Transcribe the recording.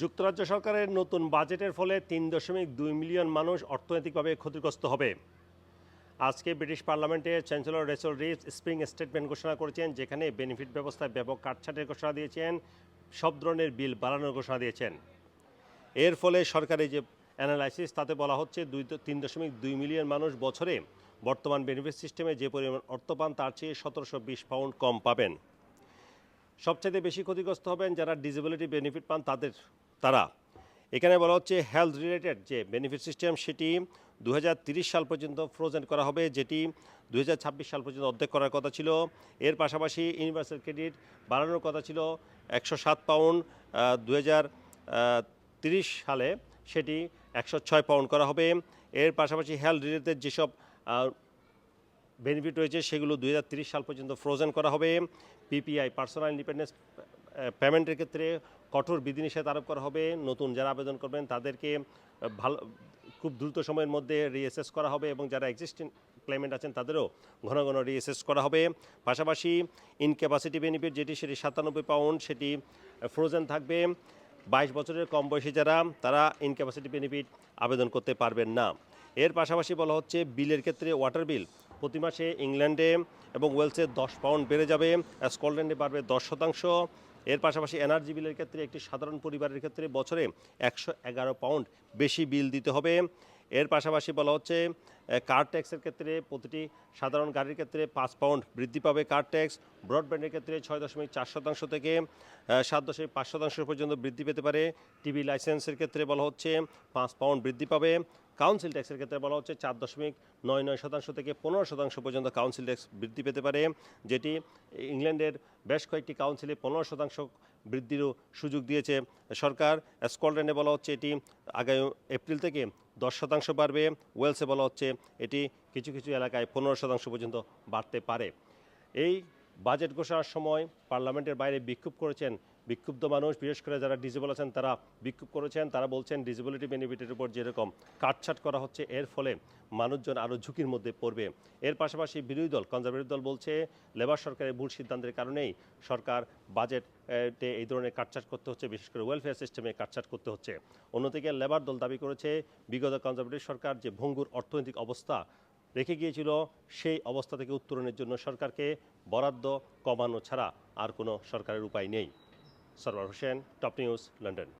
যুক্তরাজ্য সরকারের নতুন বাজেটের ফলে তিন দশমিক দুই মিলিয়ন মানুষ অর্থনৈতিকভাবে ক্ষতিগ্রস্ত হবে। আজকে British parliament chancellor Rachel Reeves spring statement ঘোষণা করেছেন, যেখানে বেনিফিট ব্যবস্থায় ব্যাপক কাটছাটের ঘোষণা দিয়েছেন, সব ধরনের বিল বাড়ানোর ঘোষণা দিয়েছেন। এর ফলে সরকারি যে অ্যানালাইসিস, তাতে বলা হচ্ছে দুই তিন দশমিক দুই মিলিয়ন মানুষ বছরে বর্তমান বেনিফিট সিস্টেমে যে পরিমাণ অর্থ পান, তার চেয়ে সতেরোশো বিশ পাউন্ড কম পাবেন। সবচেয়ে বেশি ক্ষতিগ্রস্ত হবেন যারা ডিসেবিলিটি বেনিফিট পান তাদের, তারা। এখানে বলা হচ্ছে হেলথ রিলেটেড যে বেনিফিট সিস্টেম সেটি দু সাল পর্যন্ত ফ্রোজেন করা হবে, যেটি দু হাজার ছাব্বিশ সাল পর্যন্ত অর্ধেক করার কথা ছিল। এর পাশাপাশি ইউনিভার্সাল ক্রেডিট বাড়ানোর কথা ছিল একশো সাত পাউন্ড দু সালে সেটি একশো ছয় পাউন্ড করা হবে। এর পাশাপাশি হেলথ রিলেটেড যেসব বেনিফিট রয়েছে, সেগুলো দুই হাজার ত্রিশ সাল পর্যন্ত ফ্রোজেন করা হবে। পিপিআই পার্সোনাল ইন্ডিপেন্ডেন্স পেমেন্টের ক্ষেত্রে কঠোর বিধিনিষেধ আরোপ করা হবে। নতুন যারা আবেদন করবেন, তাদেরকে ভালো, খুব দ্রুত সময়ের মধ্যে রিএসএস করা হবে এবং যারা এক্সিস্টিং ক্লেমেন্ট আছেন, তাদেরও ঘন ঘন রিএসএস করা হবে। পাশাপাশি ইনক্যাপাসিটি বেনিফিট যেটি, সেটি সাতানব্বই পাউন্ড সেটি ফ্রোজেন থাকবে। বাইশ বছরের কম বয়সী যারা, তারা ইনক্যাপাসিটি বেনিফিট আবেদন করতে পারবেন না। এর পাশাপাশি বলা হচ্ছে, বিলের ক্ষেত্রে ওয়াটার বিল প্রতি মাসে ইংল্যান্ডে এবং ওয়েলসে দশ পাউন্ড বেড়ে যাবে। স্কটল্যান্ডে বাড়বে দশ শতাংশ। এর পাশাপাশি এনার্জি বিলের ক্ষেত্রে একটি সাধারণ পরিবারের ক্ষেত্রে বছরে একশো এগারো পাউন্ড বেশি বিল দিতে হবে। এর পাশাপাশি বলা হচ্ছে কার ট্যাক্সের ক্ষেত্রে প্রতিটি সাধারণ গাড়ির ক্ষেত্রে পাঁচ পাউন্ড বৃদ্ধি পাবে কার ট্যাক্স। ব্রডব্যান্ডের ক্ষেত্রে ছয় দশমিক চার শতাংশ থেকে সাত দশমিক পাঁচ শতাংশ পর্যন্ত বৃদ্ধি পেতে পারে। টিভি লাইসেন্সের ক্ষেত্রে বলা হচ্ছে, পাঁচ পাউন্ড বৃদ্ধি পাবে। কাউন্সিল ট্যাক্সের ক্ষেত্রে বলা হচ্ছে চার দশমিক নয় নয় শতাংশ থেকে পনেরো শতাংশ পর্যন্ত কাউন্সিল ট্যাক্স বৃদ্ধি পেতে পারে, যেটি ইংল্যান্ডের বেশ কয়েকটি কাউন্সিলে পনেরো শতাংশ বৃদ্ধিরও সুযোগ দিয়েছে। সরকার স্কটল্যান্ডে বলা হচ্ছে এটি আগামী এপ্রিল থেকে দশ শতাংশ বাড়বে, ওয়েলসে বলা হচ্ছে এটি কিছু কিছু এলাকায় পনেরো শতাংশ পর্যন্ত বাড়তে পারে। এই বাজেট ঘোষণার সময় পার্লামেন্টের বাইরে বিক্ষোভ করেছেন বিক্ষুব্ধ মানুষ, বিশেষ করে যারা ডিজেবল আছেন, তারা বিক্ষোভ করেছেন। তারা বলছেন ডিজেবিলিটি বেনিফিটের উপর যেরকম কাটছাট করা হচ্ছে, এর ফলে মানুষজন আরও ঝুঁকির মধ্যে পড়বে। এর পাশাপাশি বিরোধী দল, কনজারভেটিভ দল বলছে, লেবার সরকারের ভুল সিদ্ধান্তের কারণেই সরকার বাজেটে এই ধরনের কাটছাট করতে হচ্ছে, বিশেষ করে ওয়েলফেয়ার সিস্টেমে কাটছাট করতে হচ্ছে। অন্যদিকে লেবার দল দাবি করেছে, বিগত কনজারভেটিভ সরকার যে ভঙ্গুর অর্থনৈতিক অবস্থা রেখে গিয়েছিল সেই অবস্থা থেকে উত্তরণের জন্য সরকারকে। বরাদ্দ কমানো ছাড়া আর কোনো সরকারের উপায় নেই। Sarwar Hossain, top news, London.